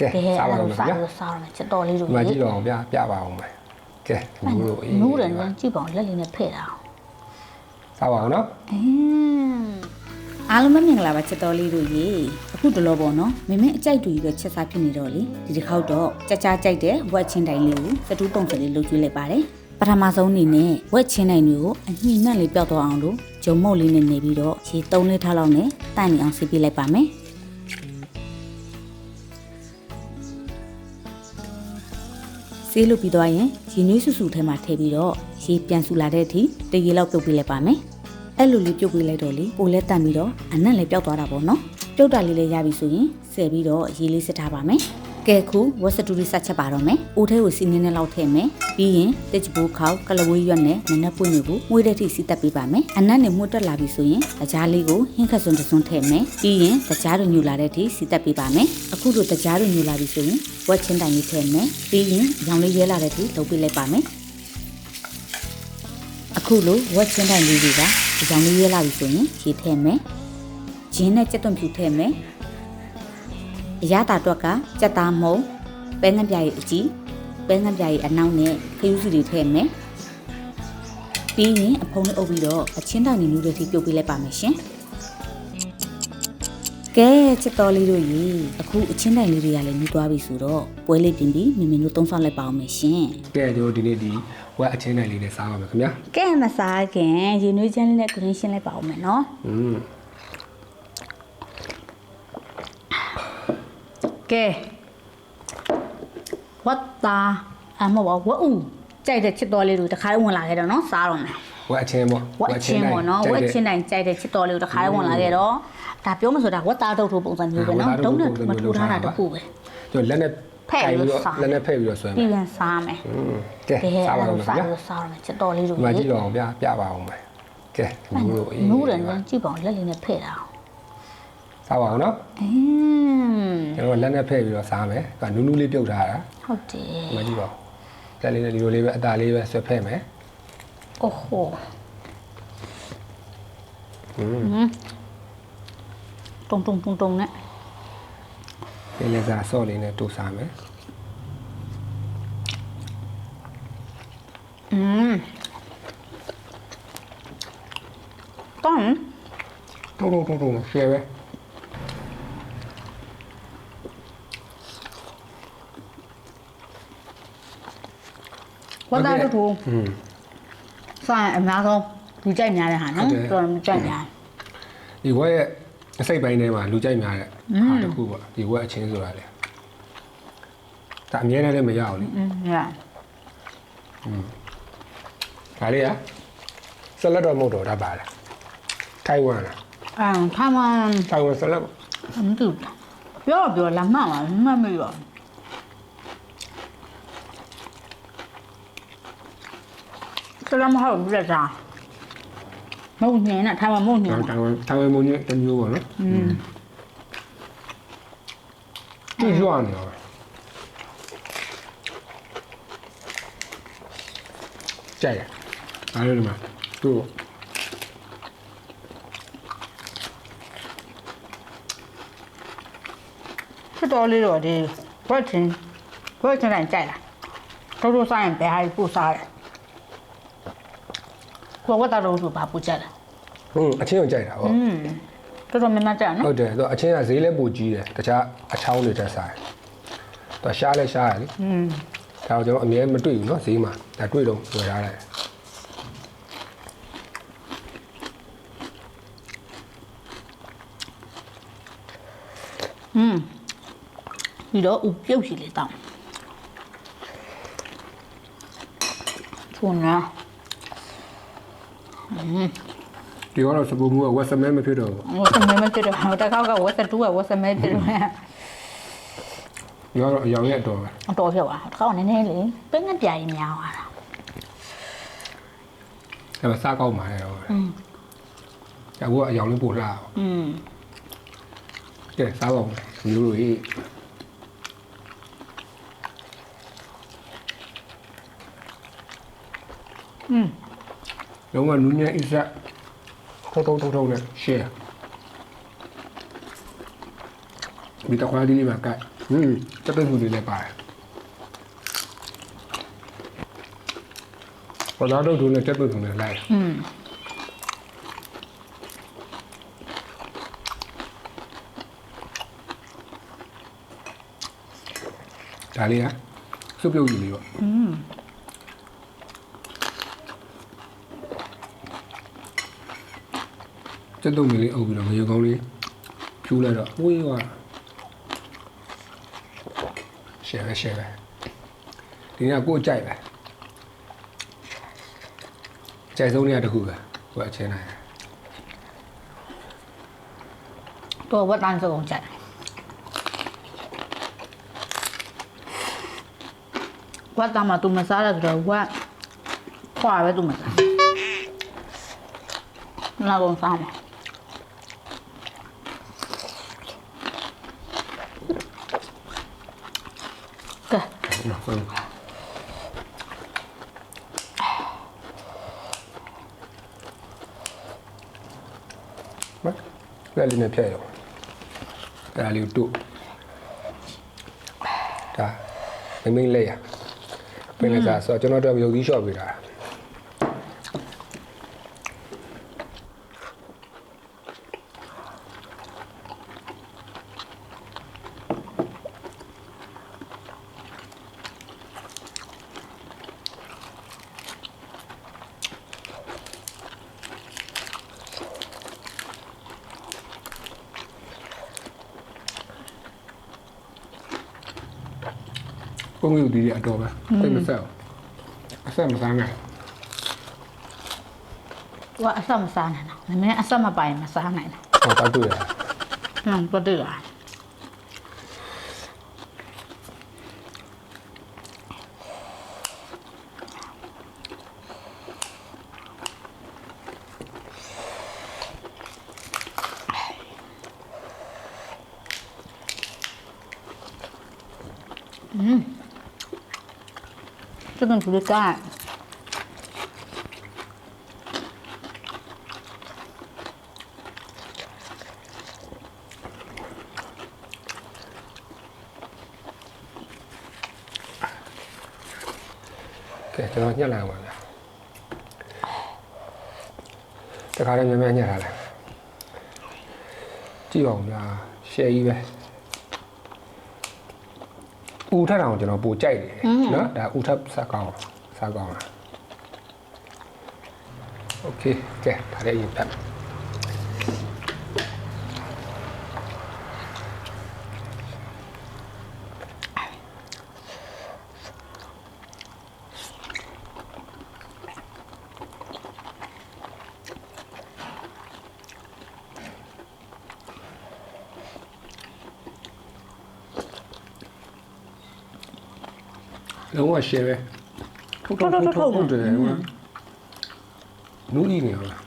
ကဲကဲစားပါအဲ့ဦးလိုမယ်စားဗျာလို့စားရမယ်ချက်တော်လေးတို့ဒီမှာကြည့်တော့အောင်ဗျာပြပါအောင်မယ်ကဲနူးလို့အေးနူးတယ်နဲ့ကြည့်ပါအောင်လက်လေးနဲ့ဖဲ့တာအောင်စားပါအောင်နော်အင်းအားလုံးပဲမင်္ဂလာပါချက်တော်လေးတို့ရေအခုတလောပေါ့နော်မင်းမင်းအကြိုက်တူကြီးပဲချက်စားဖြစ်နေတော့လေဒီတစ်ခေါက်တော့ကြကြကြိုက်တဲ့ဝက်ချင်းတိုင်လေးကိုစတူးပုံစံလေးလုပ်ကျွေးလိုက်ပါတယ်ပထမဆုံးအနေနဲ့ဝက်ချင်းတိုင်တွေကိုအညှိနှက်လေးပျောက်သွားအောင်လို့ဂျုံမုတ်လေးနဲ့နေပြီးတော့ရေ၃လေးထားလောက်နဲ့တန့်နေအောင်စီးပြလိုက်ပါမယ် ဆေးလုပ်ပြီးသွားရင်ရေနွေးဆူဆူထဲမှာထည့်ပြီးတော့ရေပြန်ဆူလာတဲ့အထိတရေလောက်ပြုတ်ပေးလိုက်ပါမယ်။အဲ့လိုလေးပြုတ်ပေးလိုက်တော့လေပိုလဲတန့်ပြီးတော့အနက်လည်းပျောက်သွားတာပေါ့နော်။ပြုတ်တာလေးလည်းရပြီဆိုရင်ဆယ်ပြီးတော့ရေလေးစစ်ထားပါမယ်။ ကဲခုဝက်စတူလေးစချက်ပါတော့မယ်။အိုးထဲကိုစီနင်းနဲ့လောက်ထည့်မယ်။ပြီးရင်တစ်ချပိုးခေါက်ကလဝေးရွက်နဲ့နနက်ပွင့်တွေကိုမွေးတဲ့ထိစီတက်ပေးပါမယ်။အနက်နဲ့မှုတ်တက်လာပြီဆိုရင်တကြားလေးကိုဟင်းခက်စွန်းတစွန်းထည့်မယ်။ပြီးရင်တကြားတွေညူလာတဲ့ထိစီတက်ပေးပါမယ်။အခုတို့တကြားတွေညူလာပြီဆိုရင်ဝက်ချင်းတိုင်လေးထည့်မယ်။ပြီးရင်ရောင်လေးရဲလာတဲ့ထိလုပ်ပေးလိုက်ပါမယ်။အခုလိုဝက်ချင်းတိုင်လေးတွေကအကြောင်းလေးရဲလာပြီဆိုရင်ရေထည့်မယ်။ဂျင်းနဲ့ကြက်သွန်ဖြူထည့်မယ်။ အရသာတွက်ကကြက်သားမုံပဲငပြားရဲ့အကြီးပဲငပြားရဲ့အနောက်နဲ့ခရူးစီတွေထည့်မယ်။ပြီးရင်အဖုံးလေးအုပ်ပြီးတော့အချင်းတိုင်နေနူးတွေထိပြုတ်ပေးလိုက်ပါမယ်ရှင်။ကဲချစ်တော်လေးတို့ရေအခုအချင်းတိုင်လေးတွေကလည်းနှူးသွားပြီဆိုတော့ပွဲလေးပြင်ပြီးမိမိတို့သုံးဆောင်လိုက်ပါအောင်မယ်ရှင်ကဲတို့ဒီနေ့ဒီဝက်အချင်းတိုင်လေးနဲ့စားပါမယ်ခင်ဗျာ။ကဲမစားခင်ရေနွေးချမ်းလေးနဲ့ဂရင်းရှင်းလိုက်ပါအောင်မယ်နော်อืม ကဲဝတ်တာအမဟုတ်ပါဘူးဝတ်ဦးကြိုက်တဲ့ချစ်တော်လေးတို့တခါလေးဝင်လာခဲ့တော့နော်စားတော့မယ်ဝက်အချင်းပေါ့ဝတ်ချင်းပေါ့နော်ဝတ်ချင်းတိုင်းကြိုက်တဲ့ချစ်တော်လေးတို့တခါလေးဝင်လာခဲ့တော့ဒါပြောမဆိုတာဝတ်သားတုတ်ထိုးပုံစံမျိုးပဲနော်တုံးနဲ့မထိုးထားတာတခုပဲတို့လက်နဲ့ဖဲ့ပြီးပြီးတော့တော့စားလက်နဲ့ဖဲ့ပြီးတော့ဆွဲမယ်ပြီးရင်စားမယ်อืมကဲကဲစားပါအဲ့ဦးလိုမယ်စားဗျာလို့စားရမယ်ချစ်တော်လေးတို့ဒီမှာကြည့်တော့အောင်ဗျာပြပါအောင်မယ်ကဲနူးလို့အေးနူးတယ်နဲ့ကြည့်ပါအောင်လက်လေးနဲ့ဖဲ့တာအောင် စားပါအောင်နော် အင်း ကျွန်တော်လက်နဲ့ဖဲ့ပြီးတော့စားမယ်ကနူးနူးလေးပြုတ်ထားတာ ဟုတ်တယ် ဒီမှာကြည့်ပါဦးလက်လေးနဲ့ဒီလိုလေးပဲအตาလေးပဲဆွဲဖဲ့မယ် အိုးဟို อืม တုံတုံတုံတုံနဲ့ ဒီလက်စားဆော့လေးနဲ့တူစားမယ် อืมတောင်း တုံတုံတုံတုံရှယ်ပဲ ဝတ်သားတို့ထိုး อืม ဆိုင်အများဆုံးလူကြိုက်များတဲ့ဟာနော် ဟုတ်တယ် တော်တော်ကြိုက်များ ဒီဝက်ရဲ့အစိတ်ပိုင်းထဲမှာလူကြိုက်များတဲ့ဟာတစ်ခုပေါ့ဒီဝက်အချင်းဆိုတာလေဒါအမြဲတမ်းလည်းမရအောင်လေ อืมရ ဒါလေးကဆလတ်တော့မဟုတ်တော့ဒါပါလားထိုင်ဝမ်လား အဲ့ထိုင်ဝမ် ထိုင်ဝမ်ဆလတ်ပေါ့ မတူပြောတော့ပြောလာမှန်ပါမှတ်မရစလမဟုတ်ဘူး လက်စားမဟုတ်ညင်နဲ့ထိုင်ဝမ်မဟုတ်ညင်ထိုင်ဝမ်ထိုင်ဝမ်မုံကြီးတစ်မျိုးပေါ့နော်อืมကြည့်ရွာနေတော့ကြိုက်ရအားလုံးဒီမှာသူ့ဖြစ်တော်လေးတော့ဒီဘွက်ချင်းဘွက်ချင်းတိုင်း ကြိုက်လားတို့တို့ဆိုင်ဘယ်ဟာပို့စားလဲကိုဝတ်တာတို့ဆိုဘာပို့ကြလဲ ဟုတ်အချင်းကိုကြိုက်တာပေါ့ อืมတော်တော်များများကြိုက်နော် ဟုတ်တယ်သူအချင်းကဈေးလဲပိုကြီးတယ်တခြားအချောင်းတွေတက်စားတယ်သူရှားလဲရှားရလေ อืม ဒါတော့ကျွန်တော်အမြဲမတွေ့ဘူးเนาะဈေးမှာဒါတွေ့တော့ဝယ်ထားလိုက် อืมပြီးတော့ဥပြုတ်စီလေးတောင်းထုံနာ ဒီကတော့စပူမူကဝက်စမဲမဖြစ်တော့ဘူး ဝတ်စမဲမဖြစ်တော့တကောက်ကဝတ်စတူကဝတ်စမဲဖြစ်တော့ ဒီကတော့အယောင်ရဲ့အတော်ပဲ အတော်ဖြစ်သွားတကောက်နည်းနည်းလေးပင်းငပြာကြီးများသွားတာ ဒါပေမဲ့စားကောက်မှာလေတော့ อืม ဒါကအယောင်လေးပို့လာအောင် อืม ကဲစားပါဦးလူလူကြီး อืม လုံးဝနူးညံ့အစ်ဆက်ထုံထုံထုံထုံနဲ့ရှယ်ဒီတခွားဒီလေးမှာကတ်ဟင်းတက်တက်ကူလေးလည်းပါတယ်ဘာသာတော့ဒုနဲ့တက်တက်ကူနဲ့လိုက် อืม ဒါလေးက စုပ်ပြုတ်ယူလေးပေါ့ อืม တက်တုံလေးအုပ်ပြီးတော့ငရုတ်ကောင်းလေးဖြူလိုက်တော့ဝေးသွားရှယ်ပဲရှယ်ပဲဒီကကိုယ်ကြိုက်ပဲကြိုက်ဆုံးနေရတစ်ခုပဲကိုယ်အချင်းနိုင် ตัวว่าตานสกงใจว่าตามมาตุมมาซาแล้วဆိုတော့ว่าခွာပဲตุมมาซาလာကုန်စားမှာကဲ ဟု မလက်လေးနဲ့ဖြတ်ရောဒါလေးကိုတို့ဒါမိမ့်မိမ့်လက်ရပင်လက်စားဆိုတော့ကျွန်တော်တို့ရုပ်သီးလျှော့ပေးတာ กุ้งอยู่ดีๆอะตัวไปเต้นมาแซวแซวมาสางไงว่าอาซัมมาซาไหนนะอันนี้อาซัมมาใบมาซาไหนนะหอตาเบื่อหนังตัวเดือดอืม လားတခါလေးမြန်မြန်ညှက်ထားလိုက်ကြည့်ပါဦးလားရှယ်ကြီးပဲ ဦးထက်တောင်ကျွန်တော်ပိုကြိုက်တယ်နော်ဒါဦးထက်ဆက်ကောင်းဆက်ကောင်းလားโอเคကဲဒါလေးရင်တက် လုံးဝရှယ်ပဲထုတ် ထုတ်ထုတ်ထုတ်ဟုတ်တယ်ဟိုနူးကြီးနေအောင်လား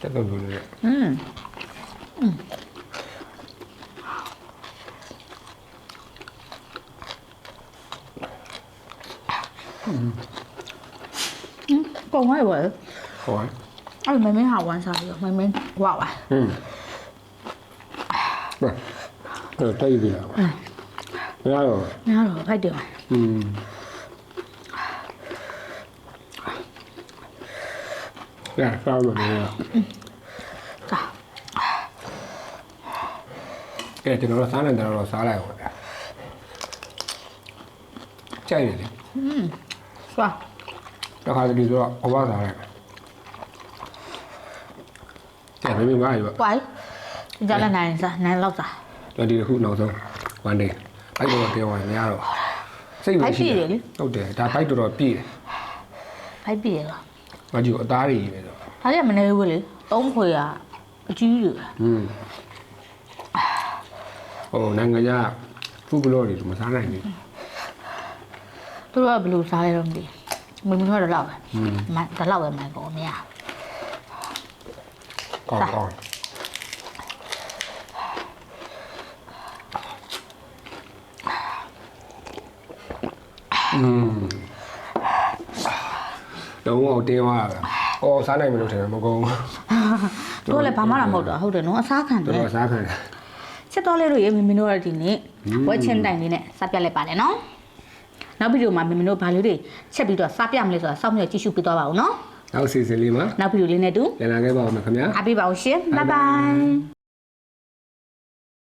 တက်တော့လို့လေ嗯，嗯， 嗯，讲开话， ဟော 哎，妹妹好玩啥的，妹妹哇哇， ဟင်းဘာအဲ့တိုက်ပြီလားမရတော့ 你好，快点， อืมရစားလို့မရ 咋？ ကဲကျွန်တော်တို့စားနေတယ်တော့စားလိုက်အောင်ဗျာကြိုက်တယ်လေ 是吧？ တခါတလေဆိုတော့ဘဝစားလိုက်တယ်မေမေငါ့ရွာဝိုင်းကြလာနိုင်စားနိုင်လောက်စားတော်ဒီတစ်ခုနောက်ဆုံး one day ဘိုက်တော့ပြောရင်မရတော့စိတ်မရှိဘူးဟုတ်တယ်ဒါဘိုက်တော်တော်ပြည့်တယ်ဘိုက်ပြည့်ရလားမကြည့်အသားတွေကြီးပဲဆိုဘာလဲမနေဘူးလေသုံးခွေကအကြီးကြီးပဲอืมဟိုနိုင်ငံကဖူဘလော်တွေမစားနိုင်ဘူးသူတို့ကဘယ်လိုစားရတော့မသိဘူး မင်းမင်းတော့လောက်ပဲမတလောက်ပဲမိုက်ကိုမရကောင်းကောင်းอืมလုံးဝတင်းသွားတာ။အော်စားနိုင်မလို့ထင်တယ်မကုန်ဘူး။တို့လည်းဘာမှမဟုတ်တော့ဟုတ်တယ်နော်အစားခံတယ်။တို့အစားခံတယ်။ချက်တော်လေးတို့ရေမင်းတို့ရဒီနေ့ဝက်ချင်းတိုင်လေးနဲ့စားပြတ်လိုက်ပါလေနော်။ နောက်ဗီဒီယိုမှာမင်းမင်းတို့ဘာလို့တွေချက်ပြီးတော့စပြမလဲဆိုတာစောင့်မျှော်ကြည့်ရှုပေးသွားပါဦးနော်။နောက်စီစဉ်လေးမှာနောက်ဗီဒီယိုလေးနဲ့တူပြန်လာခဲ့ပါဦးမယ်ခင်ဗျာ။အားပေးပါဦးရှင်ဘိုင်ဘိုင်